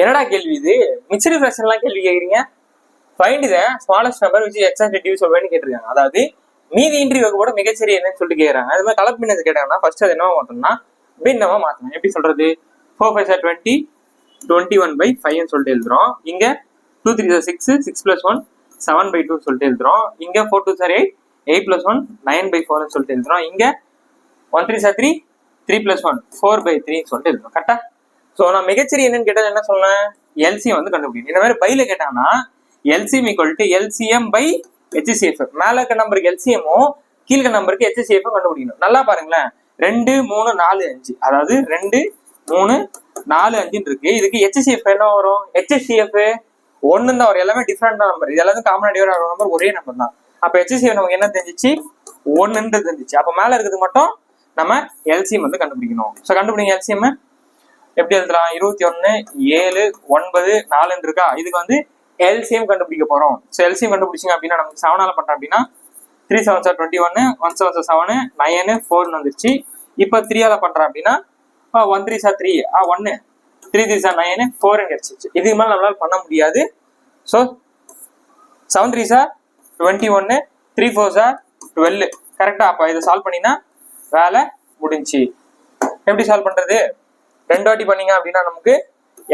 என்னடா கேள்வி இது? மிச்சரி ஃபிராக்ஷன்லாம் கேள்வி கேட்குறீங்க find the smallest number which exact divides சொல்வேன்னு கேட்டிருக்காங்க. அதாவது மீதி இன்றி வகுப்போட மிகச்சரி என்னன்னு சொல்லிட்டு கேட்குறாங்க அது மாதிரி கலப்பினது கேட்டாங்கன்னா ஃபர்ஸ்ட் அது என்ன மாற்றணும்னா பின்னமாக மாற்றணும் எப்படி சொல்றது? Four five are twenty twenty one by ஃபைவ்னு சொல்லிட்டு எழுதுறோம். இங்கே two three are six six plus one seven by two சொல்லிட்டு எழுதுறோம். இங்கே four two are eight eight plus one nine by ஃபோர்னு சொல்லிட்டு எழுதுறோம். இங்கே one three are three three plus one four by த்ரீன்னு சொல்லிட்டு எழுதுறோம். கரெக்டாக ஸோ நான் மிகச்சரி என்னன்னு கேட்டது என்ன சொன்னேன் எல்சிஎம் வந்து கண்டுபிடிக்கணும். இந்த மாதிரி பையில கேட்டாங்கன்னா LCM equal to LCM by HCF மேல இருக்க நம்பருக்கு எல்சிஎம்மும் கீழ்க்க நம்பருக்கு ஹெச்சிசிஎஃப் கண்டுபிடிக்கணும். நல்லா பாருங்களேன். ரெண்டு மூணு நாலு அஞ்சு. அதாவது ரெண்டு மூணு நாலு அஞ்சுன்னு இருக்கு. இதுக்கு ஹெச்சிசிஎஃப் என்ன வரும்? ஹெச்சிசிஎஃப் ஒன்னு தான் வரும். எல்லாமே டிஃப்ரெண்ட் நம்பர் இது எல்லாத்தையும் காமனா டிவைட் ஆகிற நம்பர் ஒரே நம்பர் தான். அப்ப ஹெச்சிசிஎஃப் நமக்கு என்ன தெரிஞ்சிச்சு? ஒன்னுன்றது தெரிஞ்சிச்சு. அப்ப மேல இருக்கிறது மட்டும் நம்ம எல்சிஎம் வந்து கண்டுபிடிக்கணும். ஸோ கண்டுபிடிங்க எல்சிஎம் எப்படி எழுதலாம்? இருபத்தி ஒன்னு ஏழு ஒன்பது நாலுன்னு இருக்கா இதுக்கு வந்து எல்சிஎம் கண்டுபிடிக்க போறோம். ஸோ எல்சிஎம் கண்டுபிடிச்சிங்க அப்படின்னா நமக்கு செவனால பண்றோம் அப்படின்னா த்ரீ செவன் சார் டுவெண்ட்டி ஒன்னு one seven are seven nine ஃபோர்னு வந்துருச்சு. இப்போ த்ரீயால பண்றோம் அப்படின்னா ஒன் த்ரீ சார் த்ரீ ஆ ஒன்னு த்ரீ த்ரீ சார் நைனு ஃபோர்னு கிடைச்சிச்சு இதுக்கு மேலே நம்மளால பண்ண முடியாது. So seven three are twenty ஒன்னு த்ரீ ஃபோர் சார் டுவெல் கரெக்டா அப்போ இதை சால்வ் பண்ணினா வேலை முடிஞ்சு எப்படி சால்வ் பண்றது? ரெண்டு வாட்டி பண்ணீங்க அப்படின்னா நமக்கு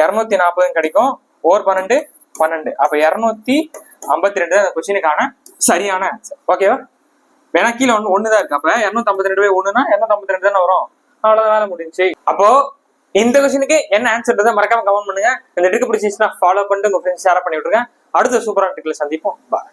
இரநூத்தி நாற்பதும் கிடைக்கும். ஓர் பன்னெண்டு பன்னெண்டு. அப்போ இரநூத்தி ஐம்பத்தி ரெண்டு அந்த கொஸ்டினுக்கான சரியான ஆன்சர் ஓகேவா வேணா கீழே ஒன்று ஒன்று தான் இருக்கு. அப்ப இரநூத்தி ஐம்பத்தி ரெண்டு போய் ஒன்றுனா இரநூத்தி ஐம்பத்தி ரெண்டு தானே வரும்? அவ்வளவு வேலை முடிஞ்சு அப்போ இந்த கொஸ்டினுக்கு என்ன ஆன்சர் மறக்காம கமெண்ட் பண்ணுங்க. இந்த டிக்கு பிடிச்சிச்சுன்னா ஃபாலோ பண்ணிட்டு உங்க ஃப்ரெண்ட்ஸ் ஷேர் பண்ணி விட்டுருங்க. அடுத்த சூப்பரான டிக்கில் சந்திப்போம். பாய்